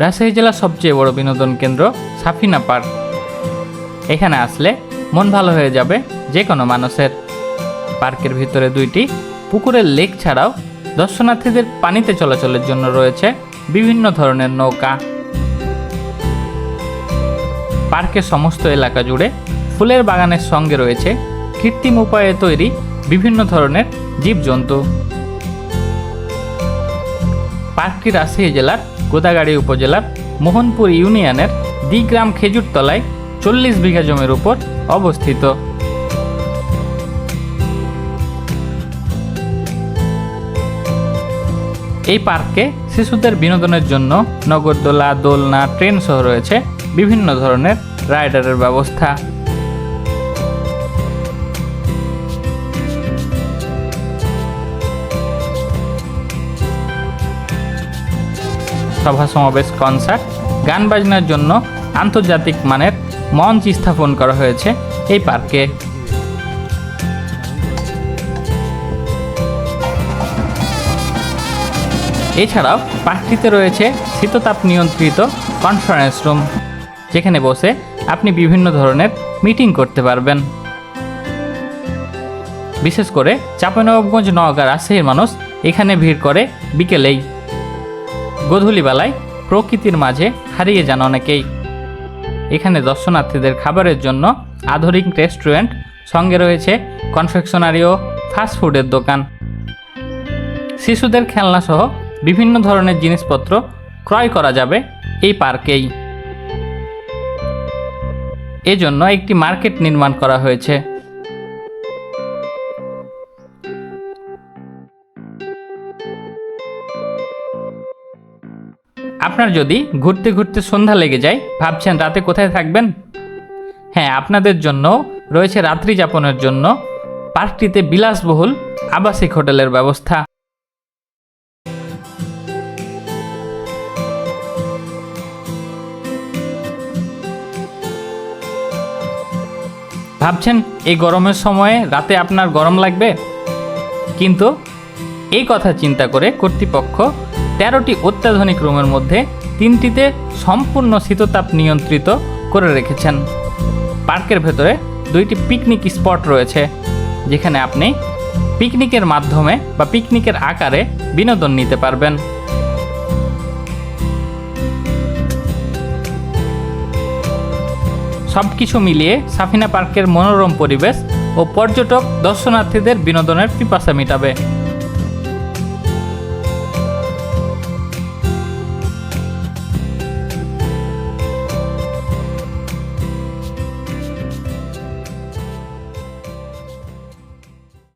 রাজশাহী জেলার সবচেয়ে বড় বিনোদন কেন্দ্র সাফিনা পার্ক। এখানে আসলে মন ভালো হয়ে যাবে যে কোনো মানুষের। পার্কের ভিতরে দুইটি পুকুরের লেক ছাড়াও দর্শনার্থীদের পানিতে চলাচলের জন্য রয়েছে বিভিন্ন ধরনের নৌকা। পার্কের সমস্ত এলাকা জুড়ে ফুলের বাগানের সঙ্গে রয়েছে কৃত্রিম উপায়ে তৈরি বিভিন্ন ধরনের জীবজন্তু। পার্কটি রাজশাহী জেলার গোদাগাড়ি উপজেলার মোহনপুর ইউনিয়নের দিগ্রাম খেজুরতলায় চল্লিশ বিঘা জমির উপর অবস্থিত। এই পার্কে শিশুদের বিনোদনের জন্য নগরদোলা, দোলনা ট্রেন সহ রয়েছে বিভিন্ন ধরনের রাইডারের ব্যবস্থা। সভা সমাবেশ কনসার্ট গান বাজনার জন্য আন্তর্জাতিক মানের মঞ্চ স্থাপন করা হয়েছে এই পার্কে। এছাড়াও পার্কটিতে রয়েছে শীততাপ নিয়ন্ত্রিত কনফারেন্স রুম যেখানে বসে আপনি বিভিন্ন ধরনের মিটিং করতে পারবেন। বিশেষ করে চাঁপানবাবগঞ্জ নওগাঁ, রাজশাহীর মানুষ এখানে ভিড় করে বিকেলেই। গধূলিবেলায় প্রকৃতির মাঝে হারিয়ে যান অনেকেই। এখানে দর্শনার্থীদের খাবারের জন্য আধুনিক রেস্টুরেন্ট, সঙ্গে রয়েছে কনফেকশনারি ও ফাস্টফুডের দোকান। শিশুদের খেলনা সহ বিভিন্ন ধরনের জিনিসপত্র ক্রয় করা যাবে এই পার্কেই। এজন্য একটি মার্কেট নির্মাণ করা হয়েছে। আপনার যদি ঘুরতে ঘুরতে সন্ধ্যা লেগে যায়, ভাবছেন রাতে কোথায় থাকবেন? হ্যাঁ আপনাদের জন্য রয়েছে রাত্রি যাপনের জন্য পার্কটিতে বিলাসবহুল আবাসিক হোটেলের ব্যবস্থা। ভাবছেন এই গরমের সময়ে রাতে আপনার গরম লাগবে? কিন্তু এই কথা চিন্তা করে কর্তৃপক্ষ তেরোটি অত্যাধুনিক রুমের মধ্যে তিনটিতে সম্পূর্ণ শীততাপ নিয়ন্ত্রিত করে রেখেছেন। পার্কের ভেতরে দুইটি পিকনিক স্পট রয়েছে, যেখানে আপনি পিকনিকের মাধ্যমে বা পিকনিকের আকারে বিনোদন নিতে পারবেন। সব কিছু মিলিয়ে সাফিনা পার্কের মনোরম পরিবেশ ও পর্যটক দর্শনার্থীদের বিনোদনের পিপাসা মেটাবে।